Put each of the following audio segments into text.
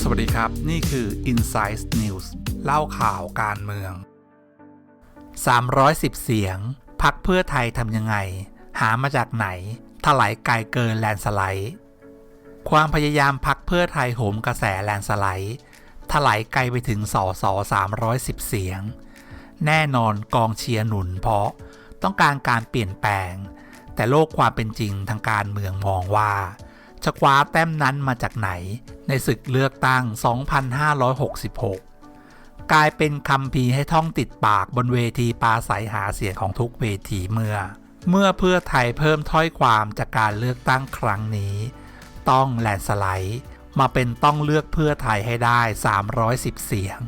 สวัสดีครับ นี่คือ Insight News เล่าข่าวการเมือง 310 เสียง พักเพื่อไทยทำยังไง หามาจากไหนถลายไกลเกินแลนสไลด์ ความพยายามพักเพื่อไทยโหมกระแสแลนสไลด์ถลายไกลไปถึงสอสอ310 เสียง แน่นอนกองเชียร์หนุนเพราะต้องการการเปลี่ยนแปลง แต่โลกความเป็นจริงทางการเมืองมองว่า จะคว้าแต้มนั้นมาจากไหน ในศึกเลือกตั้ง 2566 กลายเป็นคำพีให้ท่องติดปากบนเวทีปาศัยหาเสียงของทุกเวทีเมื่อ เมื่อเพื่อไทยเพิ่มถ้อยความจากการเลือกตั้งครั้งนี้ ต้องแลนสไลด์มาเป็นต้องเลือกเพื่อไทยให้ได้ 310 เสียง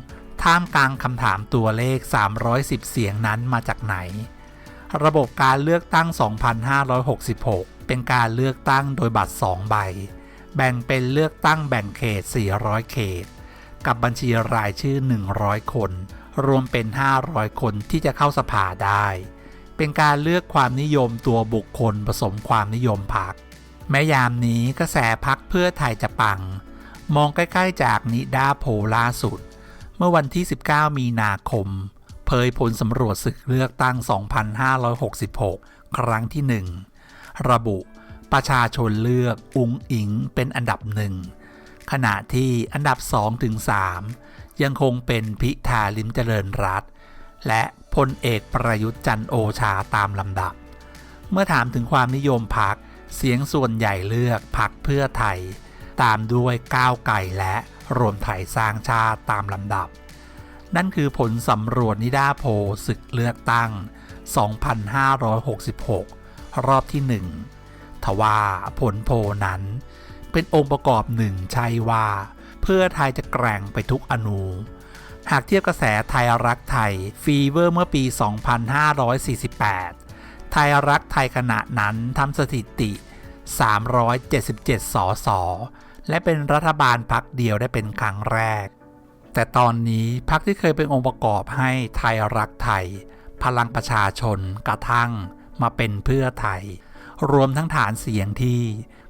ท่ามกลางคำถามตัวเลข 310 เสียงนั้นมาจากไหน ระบบการเลือกตั้ง 2566 เป็นการเลือกตั้งโดยบัตร 2 ใบ แบ่งเป็นเลือกตั้งแบ่งเขต 400 เขต กับบัญชีรายชื่อ 100 คน รวมเป็น 500 คนที่จะเข้าสภาได้ เป็นการเลือกความนิยมตัวบุคคลผสมความนิยมพรรค แม้ยามนี้กระแสพักเพื่อไทยจะปัง มองใกล้ ๆ จากนิดาโพลล่าสุด เมื่อวันที่ 19 มีนาคม เผยผลสำรวจศึกเลือกตั้ง 2566 ครั้งที่ 1 ระบุประชาชนเลือกอุงอิงเป็นอันดับหนึ่งขณะที่อันดับ 2 ถึง 3 ยังคงเป็นพิธาลิมเจริญรัตและพลเอกประยุทธ์จันโอชาตามลำดับ เมื่อถามถึงความนิยมพักเสียงส่วนใหญ่เลือกพักเพื่อไทย ตามด้วยก้าวไก่และรวมไทยสร้างชาติตามลำดับ นั่นคือผลสำรวจนิดาโพศึกเลือกตั้ง 2566 รอบที่ 1 ทว่าผลโพนั้น เป็นองค์ประกอบหนึ่งใช่ว่า เพื่อไทยจะแกร่งไปทุกอนู หากเทียบกระแสไทยรักไทยฟีเวอร์เมื่อปี 2548 ไทยรักไทยขณะนั้นทำสถิติ 377สอสอและเป็นรัฐบาลพักเดียวได้เป็นครั้งแรก แต่ตอนนี้พักที่เคยเป็นองค์ประกอบให้ไทยรักไทย พลังประชาชนกระทั่งมาเป็นเพื่อไทย รวมทั้งฐานเสียงที่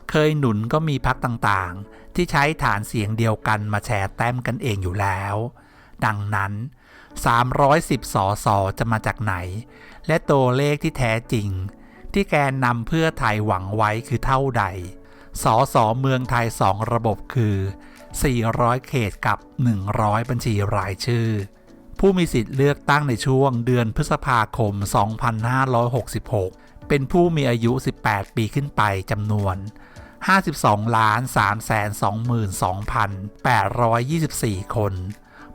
เคยหนุนก็มีพักต่างๆ ที่ใช้ฐานเสียงเดียวกันมาแชร์แต้มกันเองอยู่แล้ว ดังนั้น 310 สอสอจะมาจากไหน และตัวเลขที่แท้จริง ที่แกนนำเพื่อไทยหวังไว้คือเท่าใดสอสอเมืองไทยสองระบบคือ 400 เขตกับ 100 บัญชีรายชื่อ ผู้มีสิทธิ์เลือกตั้งในช่วงเดือนพฤษภาคม 2566 เป็นผู้มีอายุ 18 ปีขึ้นไปจำนวน 52ล้าน322,824 คน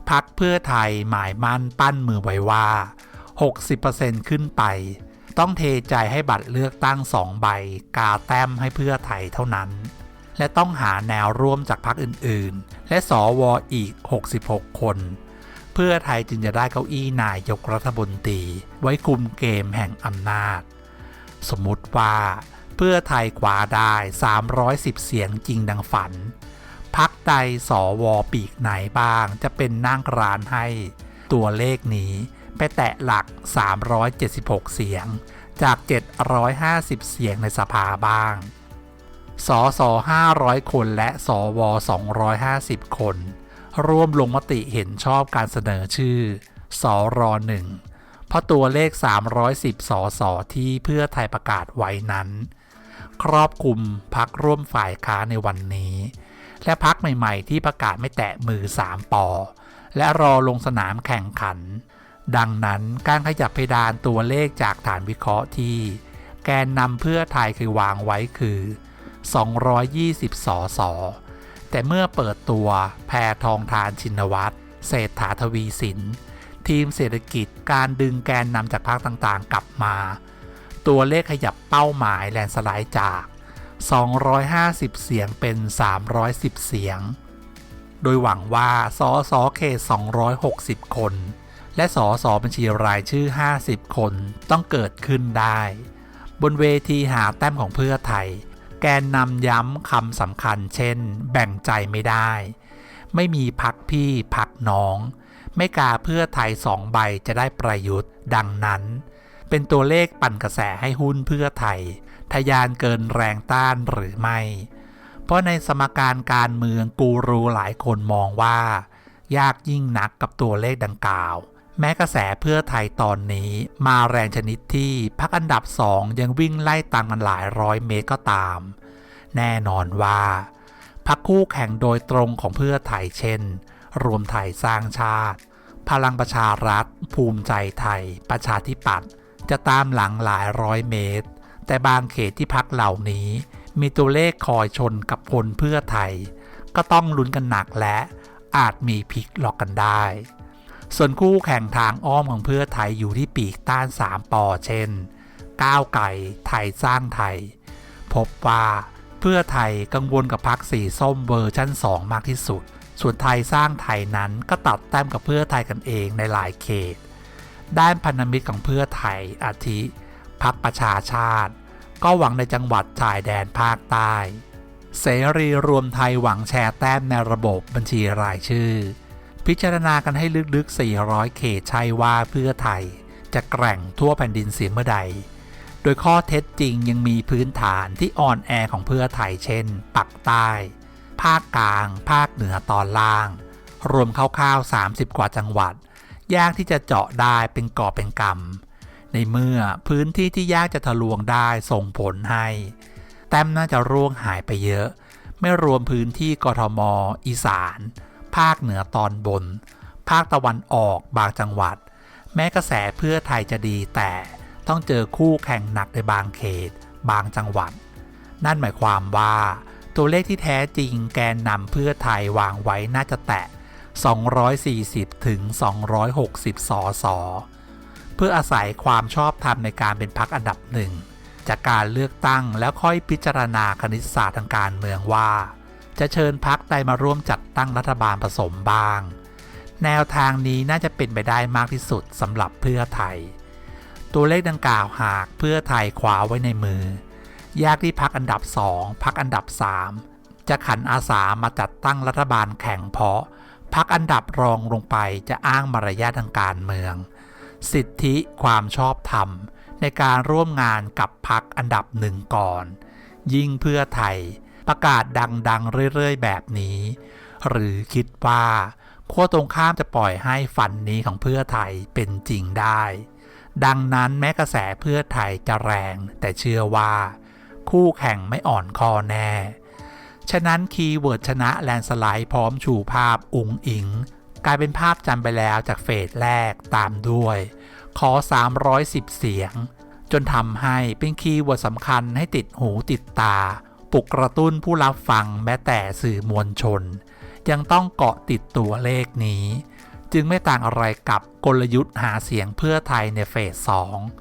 พักเพื่อไทยหมายมั่นปั้นมือไว้ว่า 60%ขึ้นไป ต้องเทใจให้บัตรเลือกตั้งสองใบ กาแต้มให้เพื่อไทยเท่านั้น และต้องหาแนวร่วมจากพรรคอื่นๆ และสวออีก 66 คน เพื่อไทยจึงจะได้เก้าอี้นายกรัฐมนตรี ไว้คุมเกมแห่งอำนาจ สมมติว่า เพื่อไทยคว้าได้ 310 เสียงจริงดังฝันพักใดสวอปีกไหนบ้างจะเป็นนั่งร้านให้ ตัวเลขนี้ไปแตะหลัก 376 เสียง จาก 750 เสียงในสภาบ้าง สส500 คนและสว 250 คน ร่วมลงมติเห็นชอบการเสนอชื่อสรหนึ่งเพราะตัวเลข 310 สสที่เพื่อไทยประกาศไว้นั้น ครอบคลุมพักร่วมฝ่ายค้าในวันนี้ และพักใหม่ๆ ที่ประกาศไม่แตะมือ 3ปอและรอลงสนามแข่งขัน ดังนั้นการขยับเพดานตัวเลขจากฐานวิเคราะห์ที่ แกนนำเพื่อไทยเคือวางไว้คือ 220 สส แต่เมื่อเปิดตัวแพทองทานชินวัตรเศรษฐาทวีสิน ทีมเศรษฐกิจการดึงแกนนำจากภาคต่างๆ กลับมา ตัวเลขขยับเป้าหมายแลนสไลด์จาก 250 เสียงเป็น 310 เสียง โดยหวังว่าสสเขต 260 คน และสสบัญชีรายชื่อ 50 คนต้องเกิดขึ้นได้ บนเวทีหาแต้มของเพื่อไทย แกนนำย้ำคำสำคัญ เช่น แบ่งใจไม่ได้ ไม่มีพักพี่พักน้อง ไม่กาเพื่อไทยสองใบจะได้ประยุทธ์ดังนั้น เป็นตัวเลขปั่นกระแสให้หุ้นเพื่อไทยทะยานเกินแรงต้านหรือไม่ เพราะในสมการการเมืองกูรูหลายคนมองว่า ยากยิ่งนักกับตัวเลขดังกล่าว แม้กระแสเพื่อไทยตอนนี้มาแรงชนิดที่พักอันดับสองยังวิ่งไล่ตามกันหลายร้อยเมตรก็ตาม แน่นอนว่าพักคู่แข่งโดยตรงของเพื่อไทยเช่น รวมไทยสร้างชาติ พลังประชารัฐ ภูมิใจไทย ประชาธิปัตย์จะตามหลังหลายร้อยเมตร แต่บางเขตที่พักเหล่านี้ มีตัวเลขคอยชนกับคนเพื่อไทย ก็ต้องลุ้นกันหนักและอาจมีพลิกหลอกกันได้ ส่วนคู่แข่งทางอ้อมของเพื่อไทยอยู่ที่ปีกต้าน 3ปอเช่น ก้าวไก่ไทยสร้างไทย พบว่าเพื่อไทยกังวลกับพักสีส้มเวอร์ชั่น 2 มากที่สุด ส่วนไทยสร้างไทยนั้นก็ตัดแต้มกับเพื่อไทยกันเองในหลายเขต ด้านพันธมิตรของเพื่อไทยอาทิ พักประชาชาติ ก็หวังในจังหวัดชายแดนภาคใต้ เสรีรวมไทยหวังแชร์แต้มในระบบบัญชีรายชื่อ พิจารณากันให้ลึกๆ 400 เขตใช่ว่าเพื่อไทย จะแกร่งทั่วแผ่นดินเสียเมื่อใด โดยข้อเท็จจริงยังมีพื้นฐานที่อ่อนแอของเพื่อไทยเช่น ปักใต้ ภาคกลาง ภาคเหนือตอนล่าง รวมคร่าวๆ 30 กว่าจังหวัด ยากที่จะเจาะได้เป็นกอบเป็นกำในเมื่อพื้นที่ที่ยากจะทะลวงได้ส่งผลให้ แต้มน่าจะร่วงหายไปเยอะ ไม่รวมพื้นที่กทม อีสาน ภาคเหนือตอนบน ภาคตะวันออกบางจังหวัด แม้กระแสเพื่อไทยจะดีแต่ต้องเจอคู่แข่งหนักในบางเขต บางจังหวัด นั่นหมายความว่า ตัวเลขที่แท้จริงแกนนำเพื่อไทยวางไว้น่าจะแตะ 240 ถึง 260 สส เพื่ออาศัยความชอบธรรมในการเป็นพักอันดับหนึ่ง จากการเลือกตั้งแล้วค่อยพิจารณาคณิตศาสตร์ทางการเมืองว่า จะเชิญพักใดมาร่วมจัดตั้งรัฐบาลผสมบ้าง แนวทางนี้น่าจะเป็นไปได้มากที่สุดสำหรับเพื่อไทย ตัวเลขดังกล่าวหากเพื่อไทยคว้าไว้ในมือ ยากที่พักอันดับ2พักอันดับ3จะขันอาสามาจัดตั้งรัฐบาลแข่งเพาะพักอันดับรองลงไปจะอ้างมารยาททางการเมือง สิทธิความชอบธรรม ในการร่วมงานกับพักอันดับหนึ่งก่อน ยิ่งเพื่อไทย ประกาศดัง ๆ เรื่อย ๆ แบบนี้ หรือคิดว่าขั้วตรงข้ามจะปล่อยให้ฝันนี้ของเพื่อไทยเป็นจริงได้ ดังนั้นแม้กระแสเพื่อไทยจะแรง แต่เชื่อว่า คู่แข่งไม่อ่อนคอแน่ ฉะนั้นคีย์เวิร์ดชนะแลนสไลด์พร้อมชูภาพอุงอิง กลายเป็นภาพจำไปแล้วจากเฟสแรกตามด้วย ขอ 310 เสียง จนทำให้เป็นคีย์เวิร์ดสำคัญให้ติดหูติดตา ปลุกกระตุ้นผู้รับฟังแม้แต่สื่อมวลชน ยังต้องเกาะติดตัวเลขนี้ จึงไม่ต่างอะไรกับกลยุทธ์หาเสียงเพื่อไทยในเฟส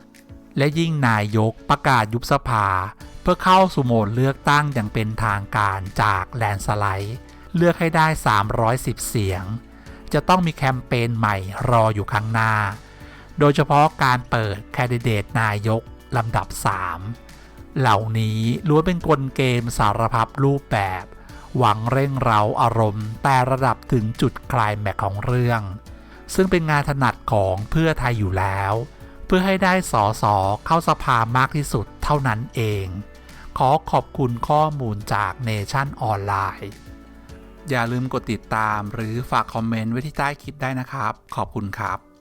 2 และยิ่งนายกประกาศยุบสภา เพื่อเข้าสู่โหมดเลือกตั้งอย่างเป็นทางการจากแลนสไลด์เลือกให้ได้ 310 เสียง จะต้องมีแคมเปญใหม่รออยู่ข้างหน้า โดยเฉพาะการเปิดแคนดิเดตนายกลำดับ 3 เหล่านี้ล้วนเป็นกลเกมสารพัดรูปแบบ หวังเร่งเร้าอารมณ์แต่ระดับถึงจุดคลายแม็กของเรื่อง ซึ่งเป็นงานถนัดของเพื่อไทยอยู่แล้ว เพื่อให้ได้สอสอเข้าสภามากที่สุดเท่านั้นเอง ขอขอบคุณข้อมูลจากเนชั่นออนไลน์ อย่าลืมกดติดตามหรือฝากคอมเมนต์ไว้ที่ใต้คลิปได้นะครับ ขอบคุณครับ